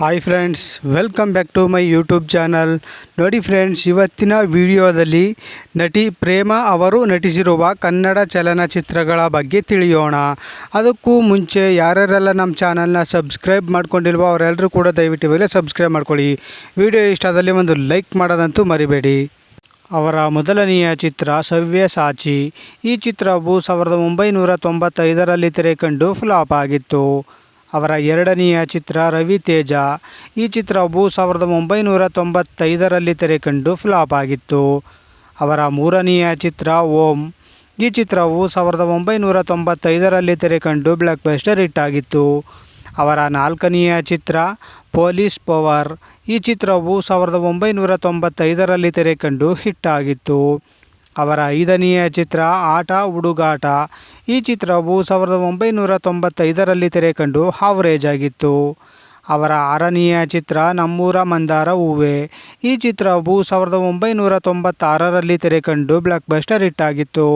Hi friends welcome back to my YouTube channel ನೋಡಿ friends ಇವತ್ತಿನ ವಿಡಿಯೋದಲ್ಲಿ ನಟಿ ಪ್ರೇಮ ಅವರು ನಟಿಸಿರುವ ಕನ್ನಡ ಚಲನಚಿತ್ರಗಳ ಬಗ್ಗೆ ತಿಳಿಯೋಣ. ಅದಕ್ಕೂ ಮುಂಚೆ ಯಾರ್ಯಾರೆಲ್ಲ ನಮ್ಮ ಚಾನಲ್ನ ಸಬ್ಸ್ಕ್ರೈಬ್ ಮಾಡ್ಕೊಂಡಿಲ್ವೋ ಅವರೆಲ್ಲರೂ ಕೂಡ ದಯವಿಟ್ಟು ಮೇಲೆ ಸಬ್ಸ್ಕ್ರೈಬ್ ಮಾಡ್ಕೊಳ್ಳಿ. ವಿಡಿಯೋ ಇಷ್ಟಾದಲ್ಲಿ ಒಂದು ಲೈಕ್ ಮಾಡೋದಂತೂ ಮರಿಬೇಡಿ. ಅವರ ಮೊದಲನೆಯ ಚಿತ್ರ ಸವ್ಯಸಾಚಿ ಈ ಚಿತ್ರವು ಸಾವಿರದ ಒಂಬೈನೂರ ತೊಂಬತ್ತೈದರಲ್ಲಿ ತೆರೆಕಂಡು ಫ್ಲಾಪ್ ಆಗಿತ್ತು. ಅವರ ಎರಡನೆಯ ಚಿತ್ರ ರವಿ ತೇಜ. ಈ ಚಿತ್ರವು ಸಾವಿರದ ಒಂಬೈನೂರ ತೊಂಬತ್ತೈದರಲ್ಲಿ ತೆರೆಕಂಡು ಫ್ಲಾಪ್ ಆಗಿತ್ತು. ಅವರ ಮೂರನೆಯ ಚಿತ್ರ ಓಂ. ಈ ಚಿತ್ರವು ಸಾವಿರದ ಒಂಬೈನೂರ ತೊಂಬತ್ತೈದರಲ್ಲಿ ತೆರೆಕಂಡು ಬ್ಲಾಕ್ ಬಸ್ಟರ್ ಹಿಟ್ ಆಗಿತ್ತು. ಅವರ ನಾಲ್ಕನೆಯ ಚಿತ್ರ ಪೊಲೀಸ್ ಪವರ್. ಈ ಚಿತ್ರವು ಸಾವಿರದ ಒಂಬೈನೂರ ತೊಂಬತ್ತೈದರಲ್ಲಿ ತೆರೆಕಂಡು ಹಿಟ್ ಆಗಿತ್ತು. ಅವರ ಐದನೆಯ ಚಿತ್ರ ಆಟ ಹುಡುಗಾಟ ಈ ಚಿತ್ರವು ಸಾವಿರದ ಒಂಬೈನೂರ ತೊಂಬತ್ತೈದರಲ್ಲಿ ತೆರೆಕಂಡು ಹಾವರೇಜ್ ಆಗಿತ್ತು ಅವರ ಆರನೆಯ ಚಿತ್ರ ನಮ್ಮೂರ ಮಂದಾರ ಹೂವೆ. ಈ ಚಿತ್ರವು ಸಾವಿರದ ಒಂಬೈನೂರ ತೊಂಬತ್ತಾರರಲ್ಲಿ ತೆರೆಕಂಡು ಬ್ಲಾಕ್ ಬಸ್ಟರ್ ಹಿಟ್ ಆಗಿತ್ತು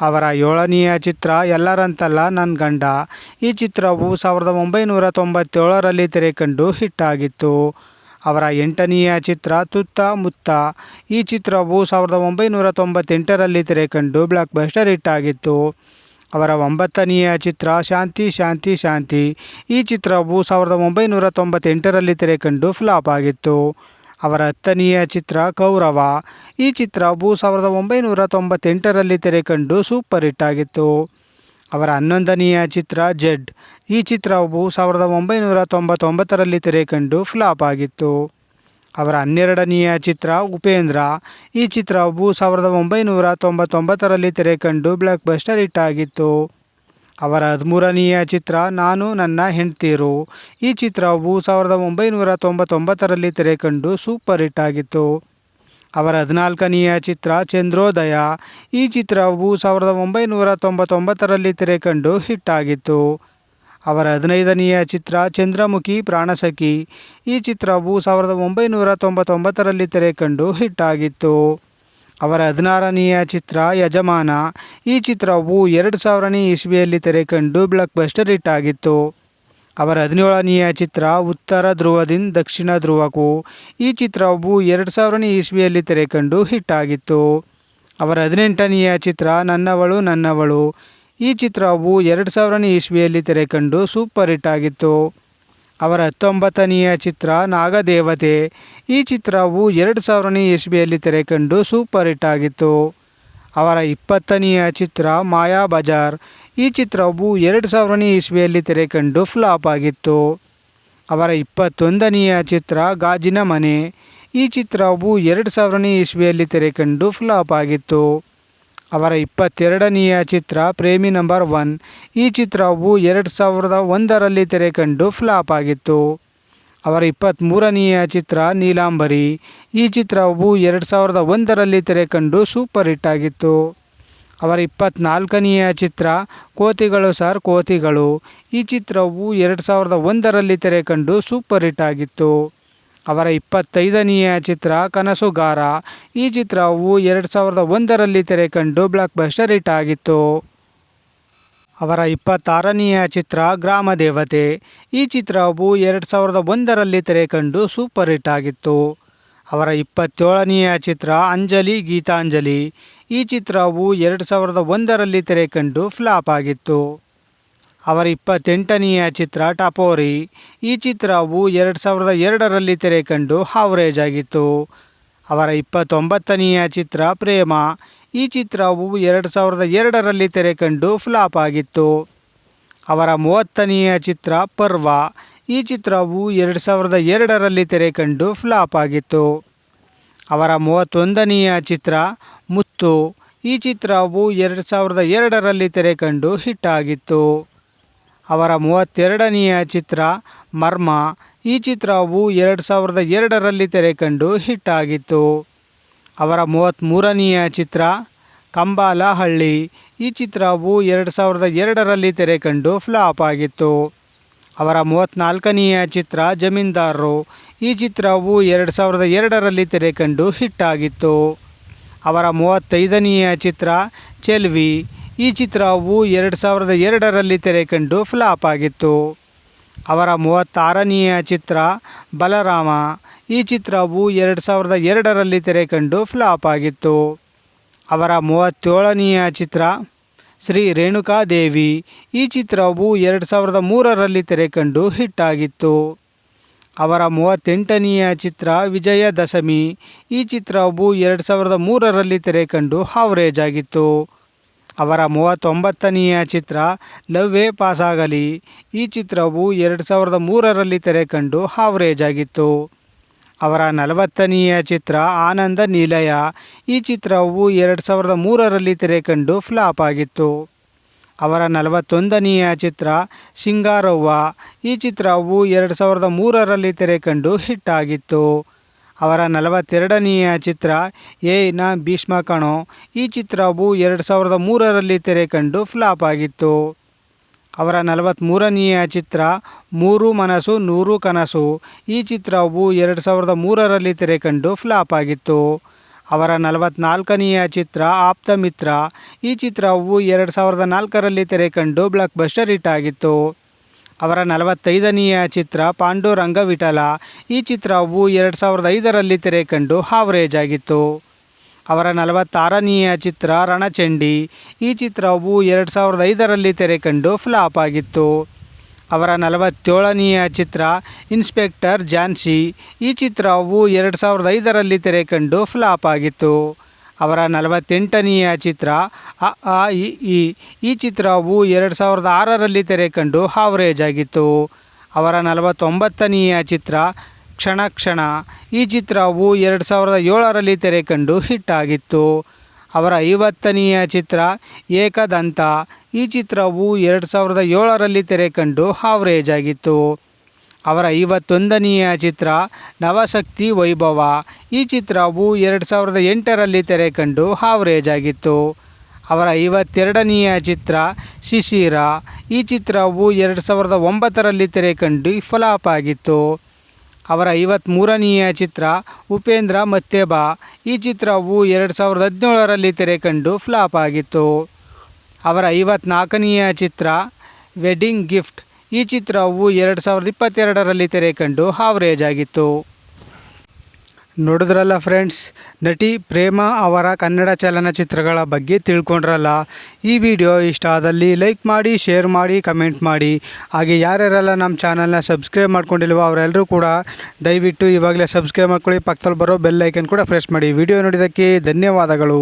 ಅವರ ಏಳನೆಯ ಚಿತ್ರ ಎಲ್ಲರಂತಲ್ಲ ನನ್ನ ಗಂಡ. ಈ ಚಿತ್ರವು ಸಾವಿರದ ಒಂಬೈನೂರ ತೊಂಬತ್ತೇಳರಲ್ಲಿ ತೆರೆಕಂಡು ಹಿಟ್ ಆಗಿತ್ತು ಅವರ ಎಂಟನೆಯ ಚಿತ್ರ ತುತ್ತ ಮುತ್ತ. ಈ ಚಿತ್ರವು ಸಾವಿರದ ಒಂಬೈನೂರ ತೊಂಬತ್ತೆಂಟರಲ್ಲಿ ತೆರೆಕಂಡು ಬ್ಲಾಕ್ ಬಸ್ಟರ್ ಹಿಟ್ ಆಗಿತ್ತು ಅವರ ಒಂಬತ್ತನೆಯ ಚಿತ್ರ ಶಾಂತಿ ಶಾಂತಿ ಶಾಂತಿ. ಈ ಚಿತ್ರವು ಸಾವಿರದ ಒಂಬೈನೂರ ತೊಂಬತ್ತೆಂಟರಲ್ಲಿ ತೆರೆಕಂಡು ಫ್ಲಾಪ್ ಆಗಿತ್ತು. ಅವರ ಹತ್ತನೆಯ ಚಿತ್ರ ಕೌರವ. ಈ ಚಿತ್ರವು ಸಾವಿರದ ಒಂಬೈನೂರ ತೊಂಬತ್ತೆಂಟರಲ್ಲಿ ತೆರೆಕಂಡು ಸೂಪರ್ ಹಿಟ್ ಆಗಿತ್ತು. ಅವರ ಹನ್ನೊಂದನೆಯ ಚಿತ್ರ ಜೆಡ್. ಈ ಚಿತ್ರವು ಸಾವಿರದ ಒಂಬೈನೂರ ತೊಂಬತ್ತೊಂಬತ್ತರಲ್ಲಿ ತೆರೆಕಂಡು ಫ್ಲಾಪ್ ಆಗಿತ್ತು. ಅವರ ಹನ್ನೆರಡನೆಯ ಚಿತ್ರ ಉಪೇಂದ್ರ. ಈ ಚಿತ್ರವು ಸಾವಿರದ ಒಂಬೈನೂರ ತೊಂಬತ್ತೊಂಬತ್ತರಲ್ಲಿ ತೆರೆಕಂಡು ಬ್ಲಾಕ್ ಬಸ್ಟರ್ ಹಿಟ್ ಆಗಿತ್ತು. ಅವರ ಹದಿಮೂರನೆಯ ಚಿತ್ರ ನಾನು, ನನ್ನ ಹೆಂಡ್ತೀರು. ಈ ಚಿತ್ರವು ಸಾವಿರದ ಒಂಬೈನೂರ ತೊಂಬತ್ತೊಂಬತ್ತರಲ್ಲಿ ತೆರೆಕಂಡು ಸೂಪರ್ ಹಿಟ್ ಆಗಿತ್ತು. ಅವರ ಹದಿನಾಲ್ಕನೆಯ ಚಿತ್ರ ಚಂದ್ರೋದಯ. ಈ ಚಿತ್ರವು ಸಾವಿರದ ಒಂಬೈನೂರ ತೊಂಬತ್ತೊಂಬತ್ತರಲ್ಲಿ ತೆರೆಕಂಡು ಹಿಟ್ ಆಗಿತ್ತು. ಅವರ ಹದಿನೈದನೆಯ ಚಿತ್ರ ಚಂದ್ರಮುಖಿ ಪ್ರಾಣಸಖಿ. ಈ ಚಿತ್ರವು ಸಾವಿರದ ಒಂಬೈನೂರ ತೊಂಬತ್ತೊಂಬತ್ತರಲ್ಲಿ ತೆರೆಕಂಡು ಹಿಟ್ ಆಗಿತ್ತು ಅವರ ಹದಿನಾರನೆಯ ಚಿತ್ರ ಯಜಮಾನ. ಈ ಚಿತ್ರವು ಎರಡು ಸಾವಿರನೇ ಇಸ್ವಿಯಲ್ಲಿ ತೆರೆಕಂಡು ಬ್ಲಾಕ್ ಬಸ್ಟರ್ ಹಿಟ್ಟಾಗಿತ್ತು. ಅವರ ಹದಿನೇಳನೆಯ ಚಿತ್ರ ಉತ್ತರ ಧ್ರುವದಿಂದ ದಕ್ಷಿಣ ಧ್ರುವಕ್ಕೂ. ಈ ಚಿತ್ರವು ಎರಡು ಸಾವಿರನೇ ಇಸ್ವಿಯಲ್ಲಿ ತೆರೆಕಂಡು ಹಿಟ್ ಆಗಿತ್ತು ಅವರ ಹದಿನೆಂಟನೆಯ ಚಿತ್ರ ನನ್ನವಳು ನನ್ನವಳು. ಈ ಚಿತ್ರವು ಎರಡು ಸಾವಿರನೇ ಇಸ್ವಿಯಲ್ಲಿ ತೆರೆಕಂಡು ಸೂಪರ್ ಹಿಟ್ ಆಗಿತ್ತು. ಅವರ ಹತ್ತೊಂಬತ್ತನೆಯ ಚಿತ್ರ ನಾಗದೇವತೆ. ಈ ಚಿತ್ರವು ಎರಡು ಸಾವಿರನೇ ಇಸ್ವಿಯಲ್ಲಿ ತೆರೆಕಂಡು ಸೂಪರ್ ಹಿಟ್ ಆಗಿತ್ತು. ಅವರ ಇಪ್ಪತ್ತನೆಯ ಚಿತ್ರ ಮಾಯಾ ಬಜಾರ್. ಈ ಚಿತ್ರವು ಎರಡು ಸಾವಿರನೇ ಇಸ್ವಿಯಲ್ಲಿ ತೆರೆಕಂಡು ಫ್ಲಾಪ್ ಆಗಿತ್ತು. ಅವರ ಇಪ್ಪತ್ತೊಂದನೆಯ ಚಿತ್ರ ಗಾಜಿನ ಮನೆ. ಈ ಚಿತ್ರವು ಎರಡು ಸಾವಿರನೇ ಇಸ್ವಿಯಲ್ಲಿ ತೆರೆಕಂಡು ಫ್ಲಾಪ್ ಆಗಿತ್ತು. ಅವರ ಇಪ್ಪತ್ತೆರಡನೆಯ ಚಿತ್ರ ಪ್ರೇಮಿ ನಂಬರ್ ಒನ್. ಈ ಚಿತ್ರವು ಎರಡು ಸಾವಿರದ ಒಂದರಲ್ಲಿ ತೆರೆಕಂಡು ಫ್ಲಾಪ್ ಆಗಿತ್ತು. ಅವರ ಇಪ್ಪತ್ತ್ಮೂರನೆಯ ಚಿತ್ರ ನೀಲಾಂಬರಿ. ಈ ಚಿತ್ರವು ಎರಡು ಸಾವಿರದ ಒಂದರಲ್ಲಿ ತೆರೆಕಂಡು ಸೂಪರ್ ಹಿಟ್ ಆಗಿತ್ತು. ಅವರ ಇಪ್ಪತ್ತ್ನಾಲ್ಕನೆಯ ಚಿತ್ರ ಕೋತಿಗಳು ಸರ್ ಕೋತಿಗಳು. ಈ ಚಿತ್ರವು ಎರಡು ಸಾವಿರದ ಒಂದರಲ್ಲಿ ತೆರೆಕಂಡು ಸೂಪರ್ ಹಿಟ್ ಆಗಿತ್ತು. ಅವರ ಇಪ್ಪತ್ತೈದನೆಯ ಚಿತ್ರ ಕನಸುಗಾರ. ಈ ಚಿತ್ರವು ಎರಡು ಸಾವಿರದ ಒಂದರಲ್ಲಿ ತೆರೆಕಂಡು ಬ್ಲಾಕ್ ಬಸ್ಟರ್ ಹಿಟ್ ಆಗಿತ್ತು. ಅವರ ಇಪ್ಪತ್ತಾರನೆಯ ಚಿತ್ರ ಗ್ರಾಮ ದೇವತೆ. ಈ ಚಿತ್ರವು ಎರಡು ಸಾವಿರದ ಒಂದರಲ್ಲಿ ತೆರೆಕಂಡು ಸೂಪರ್ ಹಿಟ್ ಆಗಿತ್ತು. ಅವರ ಇಪ್ಪತ್ತೇಳನೆಯ ಚಿತ್ರ ಅಂಜಲಿ ಗೀತಾಂಜಲಿ. ಈ ಚಿತ್ರವು ಎರಡು ಸಾವಿರದ ಒಂದರಲ್ಲಿ ತೆರೆಕಂಡು ಫ್ಲಾಪ್ ಆಗಿತ್ತು. ಅವರ ಇಪ್ಪತ್ತೆಂಟನೆಯ ಚಿತ್ರ ಟಪೋರಿ. ಈ ಚಿತ್ರವು ಎರಡು ಸಾವಿರದ ಎರಡರಲ್ಲಿ ತೆರೆಕಂಡು ಹಾವರೇಜ್ ಆಗಿತ್ತು ಅವರ ಇಪ್ಪತ್ತೊಂಬತ್ತನೆಯ ಚಿತ್ರ ಪ್ರೇಮ. ಈ ಚಿತ್ರವು ಎರಡು ಸಾವಿರದ ಎರಡರಲ್ಲಿ ತೆರೆಕಂಡು ಫ್ಲಾಪ್ ಆಗಿತ್ತು. ಅವರ ಮೂವತ್ತನೆಯ ಚಿತ್ರ ಪರ್ವ. ಈ ಚಿತ್ರವು ಎರಡು ಸಾವಿರದ ಎರಡರಲ್ಲಿ ತೆರೆಕಂಡು ಫ್ಲಾಪ್ ಆಗಿತ್ತು. ಅವರ ಮೂವತ್ತೊಂದನೆಯ ಚಿತ್ರ ಮುತ್ತು. ಈ ಚಿತ್ರವು ಎರಡು ಸಾವಿರದ ಎರಡರಲ್ಲಿ ತೆರೆಕಂಡು ಹಿಟ್ ಆಗಿತ್ತು. ಅವರ ಮೂವತ್ತೆರಡನೆಯ ಚಿತ್ರ ಮರ್ಮ. ಈ ಚಿತ್ರವು ಎರಡು ಸಾವಿರದ ಎರಡರಲ್ಲಿ ತೆರೆಕಂಡು ಹಿಟ್ ಆಗಿತ್ತು. ಅವರ ಮೂವತ್ತ್ಮೂರನೆಯ ಚಿತ್ರ ಕಂಬಾಲಹಳ್ಳಿ. ಈ ಚಿತ್ರವು ಎರಡು ಸಾವಿರದ ಎರಡರಲ್ಲಿ ತೆರೆಕಂಡು ಫ್ಲಾಪ್ ಆಗಿತ್ತು. ಅವರ ಮೂವತ್ತ್ನಾಲ್ಕನೆಯ ಚಿತ್ರ ಜಮೀನ್ದಾರರು. ಈ ಚಿತ್ರವು ಎರಡು ಸಾವಿರದ ಎರಡರಲ್ಲಿ ತೆರೆಕಂಡು ಹಿಟ್ ಆಗಿತ್ತು. ಅವರ ಮೂವತ್ತೈದನೆಯ ಚಿತ್ರ ಚೆಲ್ವಿ. ಈ ಚಿತ್ರವು ಎರಡು ಸಾವಿರದ ಎರಡರಲ್ಲಿ ತೆರೆಕಂಡು ಫ್ಲಾಪ್ ಆಗಿತ್ತು. ಅವರ ಮೂವತ್ತಾರನೆಯ ಚಿತ್ರ ಬಲರಾಮ. ಈ ಚಿತ್ರವು ಎರಡು ಸಾವಿರದ ಎರಡರಲ್ಲಿ ತೆರೆ ಕಂಡು ಫ್ಲಾಪ್ ಆಗಿತ್ತು. ಅವರ ಮೂವತ್ತೇಳನೆಯ ಚಿತ್ರ ಶ್ರೀ ರೇಣುಕಾದೇವಿ. ಈ ಚಿತ್ರವು ಎರಡು ಸಾವಿರದ ಮೂರರಲ್ಲಿ ಹಿಟ್ ಆಗಿತ್ತು. ಅವರ ಮೂವತ್ತೆಂಟನೆಯ ಚಿತ್ರ ವಿಜಯದಶಮಿ. ಈ ಚಿತ್ರವು ಎರಡು ಸಾವಿರದ ಮೂರರಲ್ಲಿ ತೆರೆ ಕಂಡು ಹಾವರೇಜ್ ಆಗಿತ್ತು. ಅವರ ಮೂವತ್ತೊಂಬತ್ತನೆಯ ಚಿತ್ರ ಲವ್ವೇ ಪಾಸಾಗಲಿ. ಈ ಚಿತ್ರವು ಎರಡು ಸಾವಿರದ ಮೂರರಲ್ಲಿ ತೆರೆ ಕಂಡು ಹಾವರೇಜ್ ಆಗಿತ್ತು ಅವರ ನಲವತ್ತನೆಯ ಚಿತ್ರ ಆನಂದ ನಿಲಯ. ಈ ಚಿತ್ರವು ಎರಡು ಸಾವಿರದ ಮೂರರಲ್ಲಿ ತೆರೆ ಕಂಡು ಫ್ಲಾಪ್ ಆಗಿತ್ತು. ಅವರ ನಲವತ್ತೊಂದನೆಯ ಚಿತ್ರ ಸಿಂಗಾರವ್ವ. ಈ ಚಿತ್ರವು ಎರಡು ಸಾವಿರದ ಮೂರರಲ್ಲಿ ತೆರೆ ಕಂಡು ಹಿಟ್ ಆಗಿತ್ತು. ಅವರ ನಲವತ್ತೆರಡನೆಯ ಚಿತ್ರ, ಏ ನಾ ಭೀಷ್ಮ ಕಣೋ. ಈ ಚಿತ್ರವು ಎರಡು ಸಾವಿರದ ಮೂರರಲ್ಲಿ ತೆರೆ ಕಂಡು ಫ್ಲಾಪ್ ಆಗಿತ್ತು. ಅವರ ನಲವತ್ತ್ಮೂರನೆಯ ಚಿತ್ರ, ಮೂರು ಮನಸ್ಸು, ನೂರು ಕನಸು. ಈ ಚಿತ್ರವು ಎರಡು ಸಾವಿರದ ಮೂರರಲ್ಲಿ ತೆರೆ ಕಂಡು ಫ್ಲಾಪ್ ಆಗಿತ್ತು. ಅವರ ನಲವತ್ತ್ನಾಲ್ಕನೆಯ ಚಿತ್ರ ಆಪ್ತ ಮಿತ್ರ ಈ ಚಿತ್ರವು ಎರಡು ಸಾವಿರದ ನಾಲ್ಕರಲ್ಲಿ ತೆರೆ ಕಂಡು ಬ್ಲಾಕ್ ಬಸ್ಟರ್ ಹಿಟ್ ಆಗಿತ್ತು. ಅವರ ನಲವತ್ತೈದನೆಯ ಚಿತ್ರ ಪಾಂಡುರಂಗ ವಿಠಲ ಈ ಚಿತ್ರವು ಎರಡು ಸಾವಿರದ ಐದರಲ್ಲಿ ತೆರೆ ಕಂಡು ಹಾವರೇಜ್ ಆಗಿತ್ತು ಅವರ ನಲವತ್ತಾರನೆಯ ಚಿತ್ರ ರಣಚಂಡಿ. ಈ ಚಿತ್ರವು ಎರಡು ಸಾವಿರದ ಐದರಲ್ಲಿ ತೆರೆ ಕಂಡು ಫ್ಲಾಪ್ ಆಗಿತ್ತು. ಅವರ ನಲವತ್ತೇಳನೆಯ ಚಿತ್ರ ಇನ್ಸ್ಪೆಕ್ಟರ್ ಜಾನ್ಸಿ. ಈ ಚಿತ್ರವು ಎರಡು ಸಾವಿರದ ಐದರಲ್ಲಿ ತೆರೆ ಕಂಡು ಫ್ಲಾಪ್ ಆಗಿತ್ತು. ಅವರ ನಲವತ್ತೆಂಟನೆಯ ಚಿತ್ರ. ಅ ಈ ಈ ಚಿತ್ರವು ಎರಡು ಸಾವಿರದ ಆರರಲ್ಲಿ ತೆರೆ ಕಂಡು ಹಾವರೇಜ್ ಆಗಿತ್ತು ಅವರ ನಲವತ್ತೊಂಬತ್ತನೆಯ ಚಿತ್ರ ಕ್ಷಣ ಕ್ಷಣ. ಈ ಚಿತ್ರವು ಎರಡು ಸಾವಿರದ ಏಳರಲ್ಲಿ ತೆರೆ ಕಂಡು ಹಿಟ್ ಆಗಿತ್ತು ಅವರ ಐವತ್ತನೆಯ ಚಿತ್ರ ಏಕದಂತ. ಈ ಚಿತ್ರವು ಎರಡು ಸಾವಿರದ ಏಳರಲ್ಲಿ ತೆರೆ ಕಂಡು ಹಾವರೇಜ್ ಆಗಿತ್ತು ಅವರ ಐವತ್ತೊಂದನೆಯ ಚಿತ್ರ ನವಶಕ್ತಿ ವೈಭವ. ಈ ಚಿತ್ರವು ಎರಡು ಸಾವಿರದ ಎಂಟರಲ್ಲಿ ತೆರೆ ಕಂಡು ಹಾವರೇಜ್ ಆಗಿತ್ತು ಅವರ ಐವತ್ತೆರಡನೆಯ ಚಿತ್ರ ಶಿಶಿರ. ಈ ಚಿತ್ರವು ಎರಡು ಸಾವಿರದ ಒಂಬತ್ತರಲ್ಲಿ ತೆರೆ ಕಂಡು ಫ್ಲಾಪ್ ಆಗಿತ್ತು. ಅವರ ಐವತ್ತ್ಮೂರನೆಯ ಚಿತ್ರ ಉಪೇಂದ್ರ ಮತ್ತೆ ಬಾ ಈ ಚಿತ್ರವು ಎರಡು ಸಾವಿರದ ಹದಿನೇಳರಲ್ಲಿ ತೆರೆ ಕಂಡು ಫ್ಲಾಪ್ ಆಗಿತ್ತು. ಅವರ ಐವತ್ನಾಲ್ಕನೆಯ ಚಿತ್ರ ವೆಡ್ಡಿಂಗ್ ಗಿಫ್ಟ್. ಈ ಚಿತ್ರವು ಎರಡು ಸಾವಿರದ ಇಪ್ಪತ್ತೆರಡರಲ್ಲಿ ತೆರೆ ಕಂಡು ಹಾವರೇಜ್ ಆಗಿತ್ತು ನೋಡಿದ್ರಲ್ಲ ಫ್ರೆಂಡ್ಸ್, ನಟಿ ಪ್ರೇಮ ಅವರ ಕನ್ನಡ ಚಲನಚಿತ್ರಗಳ ಬಗ್ಗೆ ತಿಳ್ಕೊಂಡ್ರಲ್ಲ. ಈ ವಿಡಿಯೋ ಇಷ್ಟ ಆದಲ್ಲಿ ಲೈಕ್ ಮಾಡಿ, ಶೇರ್ ಮಾಡಿ, ಕಮೆಂಟ್ ಮಾಡಿ. ಹಾಗೆ ಯಾರ್ಯಾರೆಲ್ಲ ನಮ್ಮ ಚಾನಲ್ನ ಸಬ್ಸ್ಕ್ರೈಬ್ ಮಾಡ್ಕೊಂಡಿಲ್ವೋ ಅವರೆಲ್ಲರೂ ಕೂಡ ದಯವಿಟ್ಟು ಇವಾಗಲೇ ಸಬ್ಸ್ಕ್ರೈಬ್ ಮಾಡ್ಕೊಳ್ಳಿ. ಪಕ್ಕದಲ್ಲಿ ಬರೋ ಬೆಲ್ ಐಕನ್ ಕೂಡ ಪ್ರೆಸ್ ಮಾಡಿ. ವಿಡಿಯೋ ನೋಡಿದ್ದಕ್ಕೆ ಧನ್ಯವಾದಗಳು.